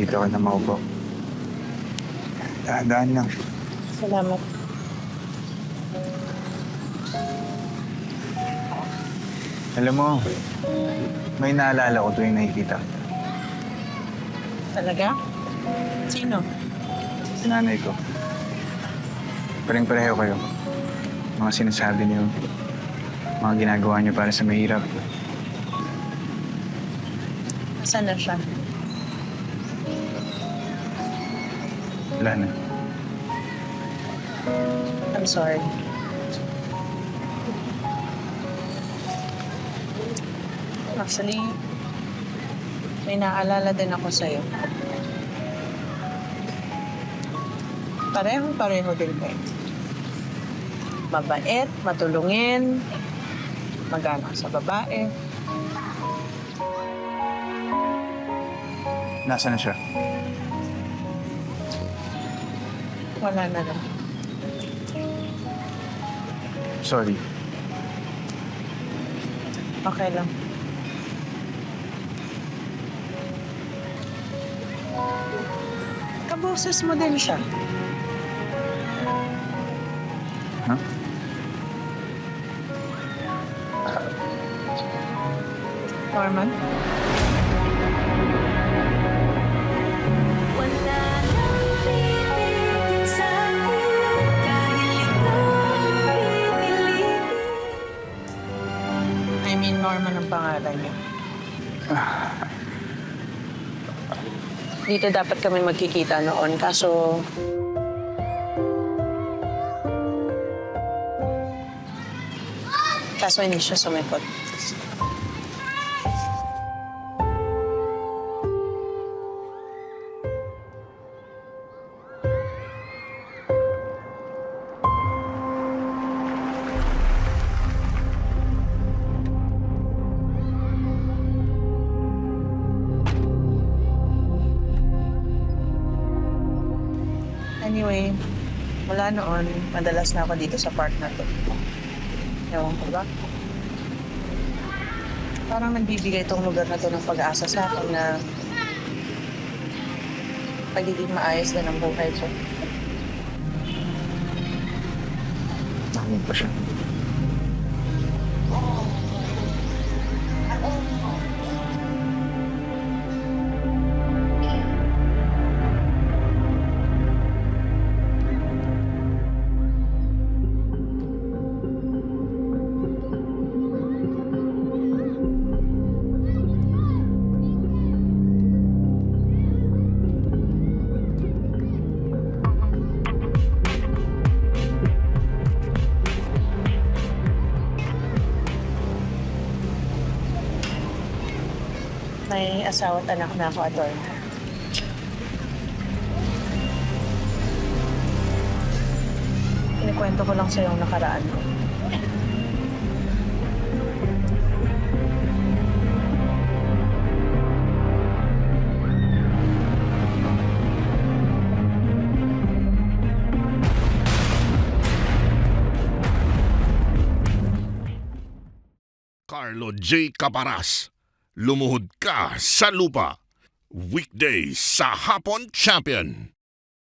dito ka na maupo. Dahan-dahan lang. Salamat. Alam mo, may naalala ko tuwing nakikita. kita. Talaga? Sino? Si nanay ko. Pareng-pareho kayo. Mga sinasabi niyo, mga ginagawa niyo para sa mahirap. Saan na siya? Wala na. I'm sorry. Actually, may naalala din ako sa'yo. Parehong pareho din kayo. Mabait, matulungin, magana sa babae. Nasaan na siya? Wala na lang. Sorry. Okay lang. Kaboses mo din siya. Ha? Norman? Mean, Norman ang pangalan niya. Dito dapat kami magkikita noon, kaso... Kaso hindi siya sumipot. Anyway, mula noon, madalas na ako dito sa park na to. Ewan ko ba? Parang nagbibigay itong lugar na to ng pag-asa sa akin na pagiging maayos na ng buhay ko. Nakamit pa siya. May asawa at anak na ako, Ador. Kinikwento ko lang sa yung nakaraan ko. Carlo J. Caparas. Lumuhod ka sa lupa. Weekdays sa Hapon Champion.